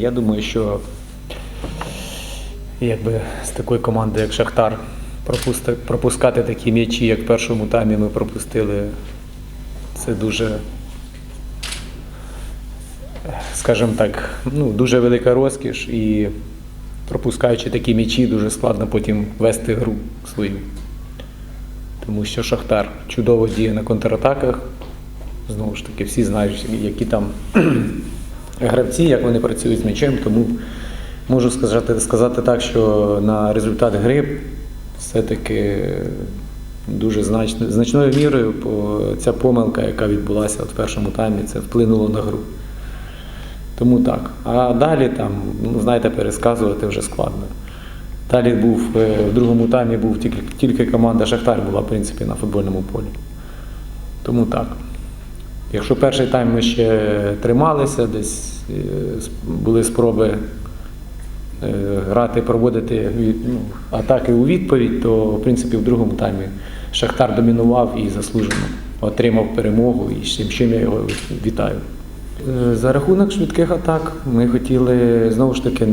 Я думаю, що якби з такої команди, як Шахтар, пропускати такі м'ячі, як в першому таймі ми пропустили, це дуже, скажімо так, ну, дуже велика розкіш. І пропускаючи такі м'ячі, дуже складно потім вести гру свою. Тому що Шахтар чудово діє на контратаках. Знову ж таки, всі знають, які там гравці, як вони працюють з м'ячем, тому можу сказати, сказати так, що на результат гри все-таки дуже знач, значною мірою ця помилка, яка відбулася в першому таймі, це вплинуло на гру. Тому так. А далі там, ну, знаєте, пересказувати вже складно. Далі був е, в другому таймі був тільки, тільки команда Шахтар була, в принципі, на футбольному полі. Тому так. Якщо перший тайм ми ще трималися, десь е, були спроби е, грати, проводити ну, атаки у відповідь, то в принципі в другому таймі Шахтар домінував і заслужено отримав перемогу, і з чим- я його вітаю. Е, За рахунок швидких атак ми хотіли знову ж таки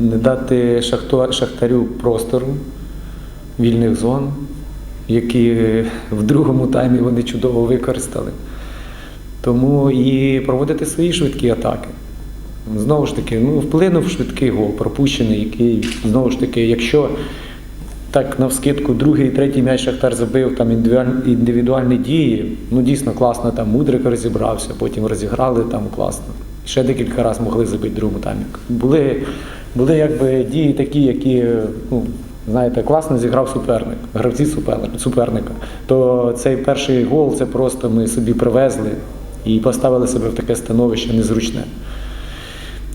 не дати Шахтарю простору вільних зон, які в другому таймі вони чудово використали. Тому і проводити свої швидкі атаки. Знову ж таки, ну, вплинув швидкий гол, пропущений, який, знову ж таки, якщо так навскидку другий третій м'яч Шахтар забив там індивідуаль- індивідуальні дії, ну дійсно класно, там Мудрик розібрався, потім розіграли там класно. Ще декілька разів могли забити другому таймі. Були, були якби дії такі, які, ну, знаєте, класно зіграв суперник, гравці супер- суперника. То цей перший гол це просто ми собі привезли і поставили себе в таке становище незручне.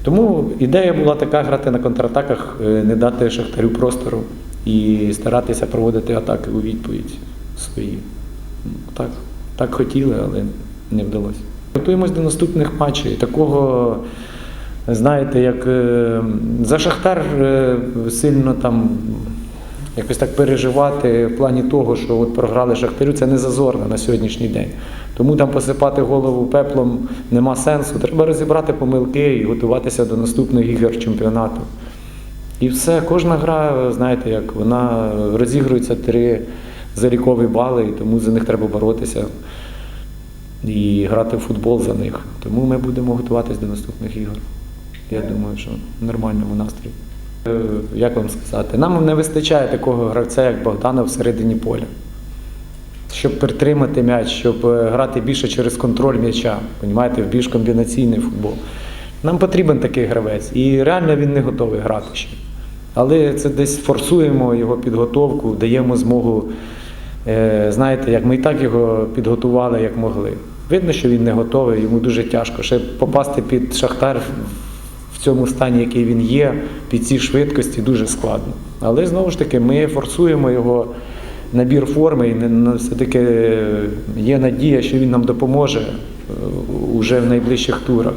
Тому ідея була така грати на контратаках, е, не дати Шахтарю простору і старатися проводити атаки у відповідь свої. Ну, Так, так хотіли, але не вдалося. Готуємось до наступних матчів. Такого, знаєте, як е, за Шахтар е, сильно там якось так переживати в плані того, що от програли Шахтарю, це не зазорно на сьогоднішній день. Тому там посипати голову пеплом нема сенсу. Треба розібрати помилки і готуватися до наступних ігор чемпіонату. І все, кожна гра, знаєте, як вона розігрується три залікові бали, і тому за них треба боротися і грати в футбол за них. Тому ми будемо готуватися до наступних ігор. Я думаю, що в нормальному настрої. Е, Як вам сказати, нам не вистачає такого гравця, як Богдана всередині поля. Щоб притримати м'яч, щоб е, грати більше через контроль м'яча, понімаєте, в більш комбінаційний футбол. Нам потрібен такий гравець. І реально він не готовий грати ще. Але це десь форсуємо його підготовку, даємо змогу. Е, знаєте, як ми і так його підготували, як могли. Видно, що він не готовий, йому дуже тяжко. Ще попасти під шахтар в цьому стані, який він є, під ці швидкості, дуже складно. Але знову ж таки, ми форсуємо його набір форми, і все-таки є надія, що він нам допоможе е, уже в найближчих турах.